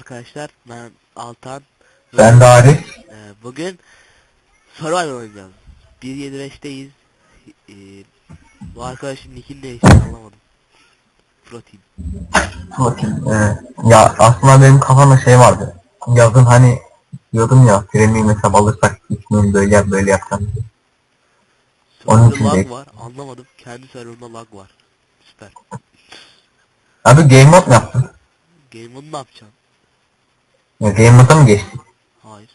arkadaşlar. Ben Altan. Ben de Arif. Ee, bugün Survivor oynayacağız. 1.75'teyiz. Ee, bu arkadaşın nickini değişti anlamadım. Protein. Bakayım. ee, ya aslında benim kafamda şey vardı. Yazın hani diyordum ya premium hesap alırsak ismini böyle yap böyle yapacağım. diye. Onun için lag değil. var. Anlamadım. Kendi serverında lag var. Süper. Abi game mode mu yaptın? Game mode'u ne yapacaksın? Ya game mode'a mı geçtin? Hayır.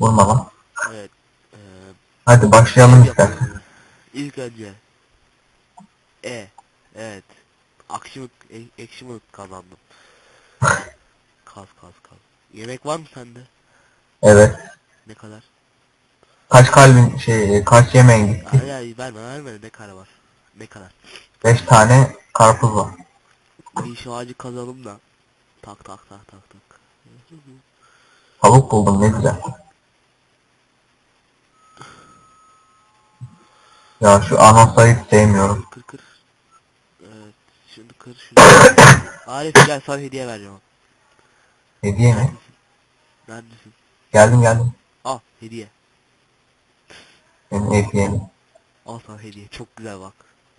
Vurma lan. Evet. Ee, Hadi başlayalım ilk istersen. İlk önce. E. Evet. Akşamı, e, ekşimi kazandım. Kaz kaz kaz. Yemek var mı sende? Evet. Ne kadar? Kaç kalbin şey kaç yemeğin gitti? Ay ay verme verme ne kadar var? Ne kadar? 5 tane karpuz var. Bir şu ağacı kazalım da. Tak tak tak tak tak. Tavuk buldum ne güzel. Ya şu anonsları hiç sevmiyorum. Kır kır. Evet. Şimdi kır şunu. Arif gel sana hediye vereceğim. Hediye mi? Neredesin? Geldim geldim. Al hediye. Benim hediyem. Al sana hediye. Çok güzel bak.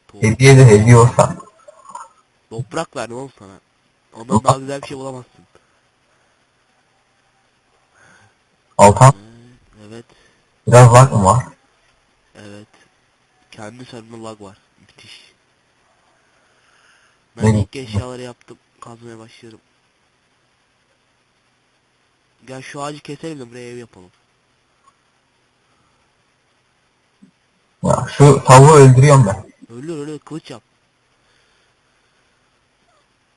Tohum. Hediye de hediye olsa. Toprak verdim oğlum sana. Ondan daha güzel bir şey bulamazsın. Altan Ee, evet. biraz lag mı var? Evet. Kendi serverında lag var. Müthiş. Ne Ben diyorsun? ilk eşyaları yaptım. Kazmaya başlıyorum. Gel şu ağacı keselim de buraya ev yapalım. Ya şu tavuğu öldürüyorum ben. Ölür ölür kılıç yap.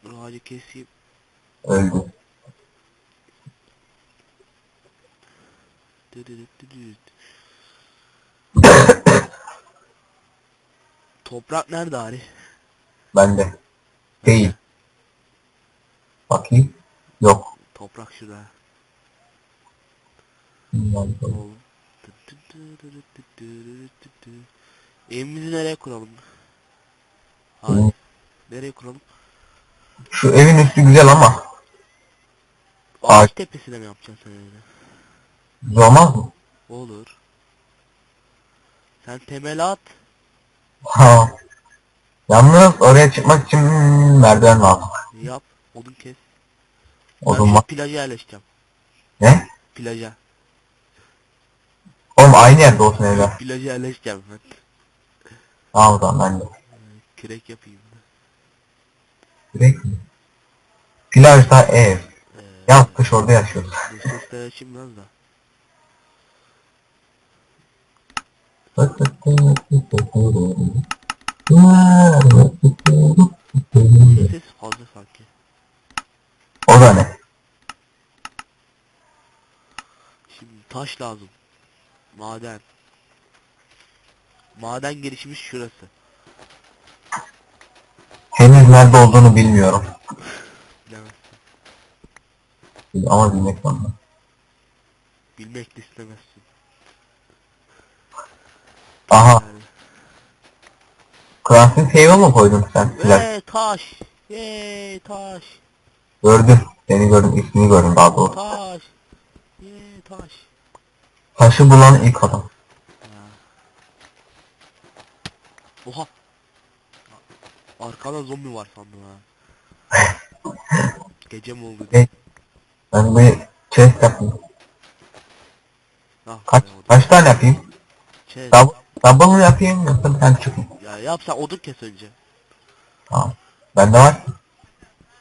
Dur ağacı keseyim. Dırırıt. Toprak nerede Ari? Bende. Değil. Bakayım. Yok. Toprak şurada. Evimizi nereye kuralım? Hayır. Nereye kuralım? Şu evin üstü güzel ama. Ağaç Ağaç. tepesine mi yapacaksın sen evini? Güzel olmaz mı? Olur. Sen temel at. Ha. Yalnız oraya çıkmak için merdiven lazım. Yap. Odun kes. O ben zaman şu plaja yerleşeceğim. ne? Plaja. Oğlum aynı yerde olsun evler. Plaja yerleşeceğim ben. Tamam o zaman ben de. Kürek yapayım. Direkt mi? Plajda ev. Ee, Yaz kış orada yaşıyoruz. dur sesleri açayım biraz da. Sesi fazla sanki. o da ne? Şimdi taş lazım. Maden. Maden girişimiz şurası. Henüz nerede olduğunu bilmiyorum. Bilemezsin. Ama bilmek lazım. Bilmek de istemezsin. Aha. Yani. Crafting table mı koydun sen? Plaj. Ve taş. Yey taş. Gördüm. Seni gördüm. ismini gördüm daha doğrusu. Taş. Yey taş. Taşı bulan ilk adam. Oha. Arkada zombi var sandım ha. Gece mi oldu? Ne? Ben bir chest yapayım. Ah, Kaç, kaç tane yapayım? Chest. Double, double mı yapayım yoksa bir tane çıkayım? Ya yap sen odun kes önce. Tamam. Bende var.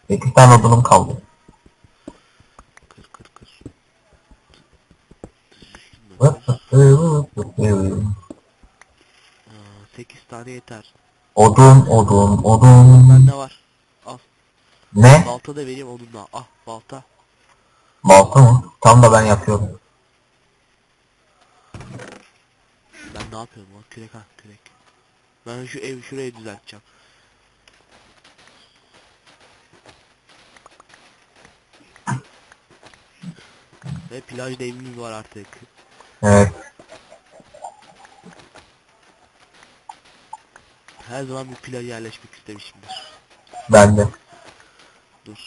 8 tane odunum kaldı. Kır kır kır. Aa, 8 tane yeter. Odun, odun, odun. Bende var. Al. Ne? Balta da vereyim onunla. Ah balta. Balta mı? Tam da ben yapıyorum. Ben ne yapıyorum lan? Kürek ha kürek. Ben şu ev şurayı düzelteceğim. Ve plajda evimiz var artık. Evet. Her zaman bir plaja yerleşmek istemişimdir. Bende. Dur.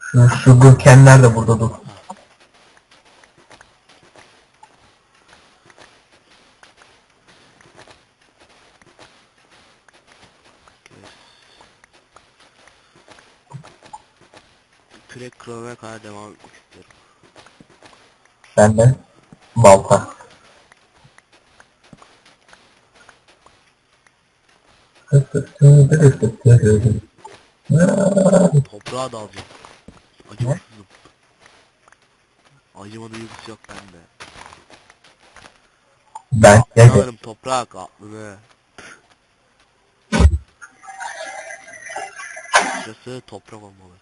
Şu, şu Gürkenler de burada dur. Kürek kırılana kadar devam etmek istiyorum. Ben de balta. Toprağa dalacağım. Acımasızım. Acıma duygusu yok bende. Ben gece. Sanırım toprak aklını. Şurası toprak olmalı.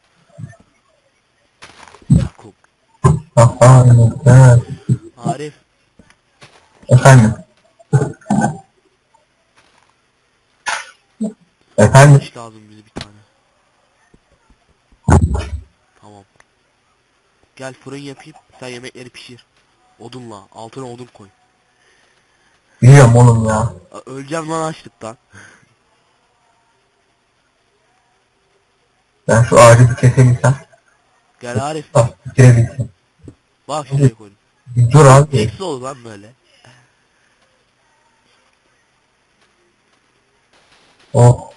Yakup. Arif. Efendim. Efendim. Taş lazım bize bir tane. Tamam. Gel fırın yapayım. Sen yemekleri pişir. Odunla. Altına odun koy. Biliyorum oğlum ya. Öleceğim lan açlıktan. Ben şu ağacı bir kesebilsem. Gel Arif. Ah bitirebilsem. Bak şuraya koydum. Dur abi. Eksi olur lan böyle. Oh.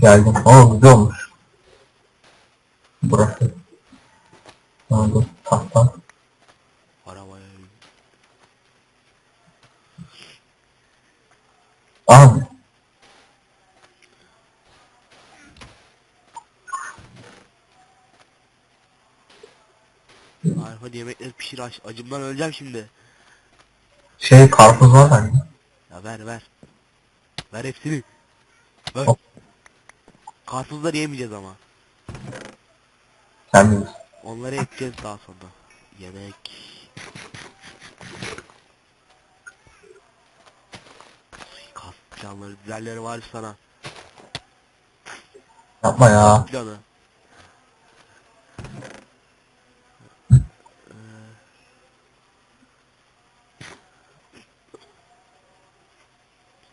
Geldim. Oo güzel olmuş. Burası. Oldu. Tahta. Arabaya. Abi. Arif hadi yemekleri pişir aç. Acımdan öleceğim şimdi. Şey karpuz var hani. Ya ver ver. Ver hepsini. Ver. Hop. Karpuzları yemeyeceğiz ama. Sen bilirsin. Onları ekeceğiz daha sonra. Yemek. Kas planları, düzenleri var sana. Yapma ya. Planı.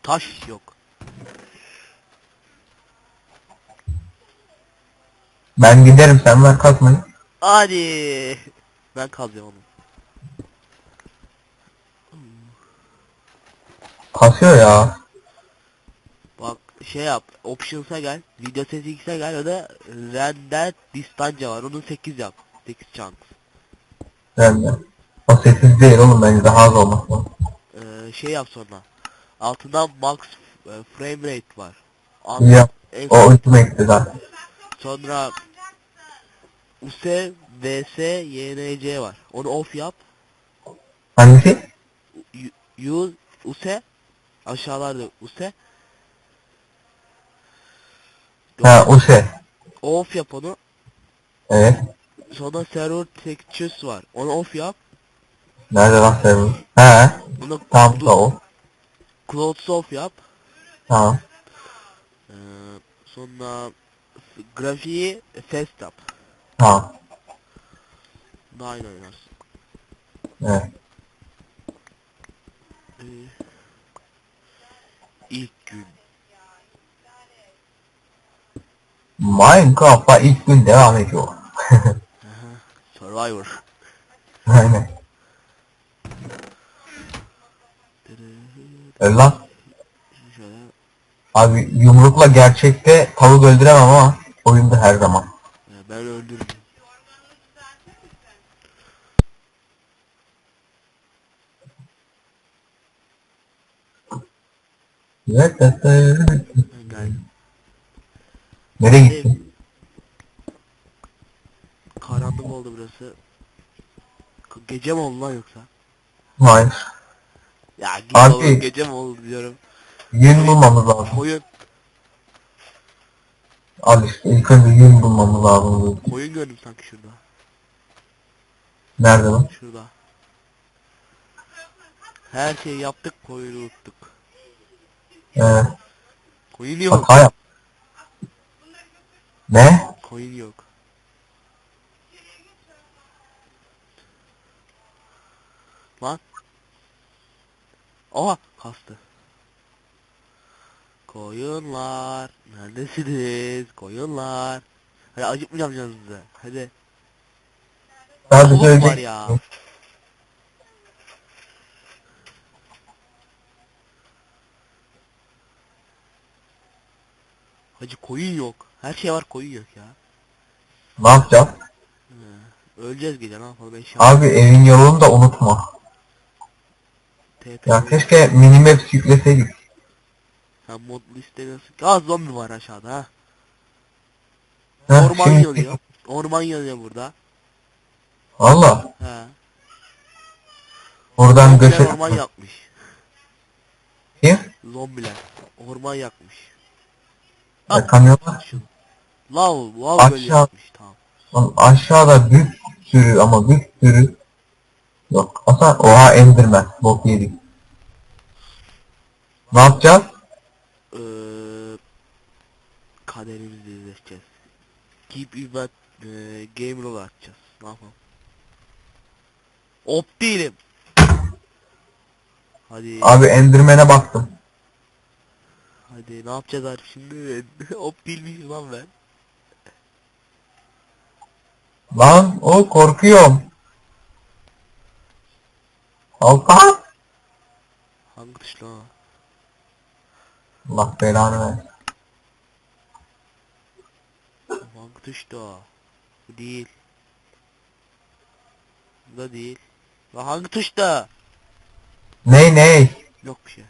Taş yok. Ben giderim sen ver kalkmayın. Hadi. Ben kalacağım onu. Kasıyor ya. Bak şey yap. Options'a gel. Video settings'e gel. O da render distance var. Onu 8 yap. 8 chunks. Ben de. O sessiz değil oğlum bence daha az olması lazım. Ee, şey yap sonra. Altından max e, frame rate var. An- Ya en o ultimate zaten. Sonra US, VS, YNC var. Onu off yap. Hangisi? U, U US aşağılarda US. Ha şey. Off yap onu. Evet. Sonra server textures var. Onu off yap. Nerede lan server? He. Bunu Tam da o. clothes off yap. Tamam. Ee, sonra grafiği fast yap. Tamam. Daha iyi oynarsın. Evet. Ee, ilk gün. Minecraft'a ilk gün devam ediyor. Survivor. Aynen. Öyle lan. Abi yumrukla gerçekte tavuk öldüremem ama oyunda her zaman. ben öldürdüm. Ben geldim. Nereye gittin? Karanlık oldu burası. Gece mi oldu lan yoksa? Hayır. Ya git Abi. oğlum gece mi oldu diyorum. Yün bulmamız lazım. Koyun. Al işte ilk önce yün bulmamız lazım. Koyun gördüm sanki şurada. Nerede lan? Şurada. Her şeyi yaptık koyunu unuttuk. Ee, Koyun yok. hata yap. Ne? Koyun yok. Lan. Koyunlar. Neredesiniz? Koyunlar. Hadi acıkmayacağım canınıza. Hadi. Sadece Tavuk var ya. Hacı koyun yok. Her şey var koyun yok ya. Ne yapacağız? Öleceğiz gece ne yapalım eşya. Abi evin yolunu da unutma. TP. Ya keşke minimaps yükleseydik. Sen mod liste nasıl? Aa zombi var aşağıda ha. Orman şimdi- yanıyor. Orman yanıyor burada. Valla. He. Zombiler göçe... orman yakmış. Kim? Zombiler. Orman yakmış. Ya, kamyonlar. Lav, lav Aşağı- böyle yakmış tamam. Lan aşağıda bir sürü ama bir sürü. Yok. Asa oha endirmen. Bok yedik. Ne yapacağız? Ee, kaderimizle yüzleşeceğiz. Keep event e, game roll atacağız. Ne yapalım? Op değilim. Hadi. Abi endirmene baktım. Hadi ne yapacağız artık şimdi? Op değilmişim lan ben. Lan o korkuyorum. Altan. Hangi tuş lan? Allah belanı versin. Tuştu o? Bu değil. Bu da değil. Lan hangi tuşta? Ney ney? Yok bir şey.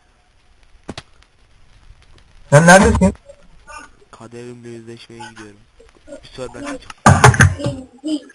Sen neredesin? Kaderimle yüzleşmeye gidiyorum. Bir sonraki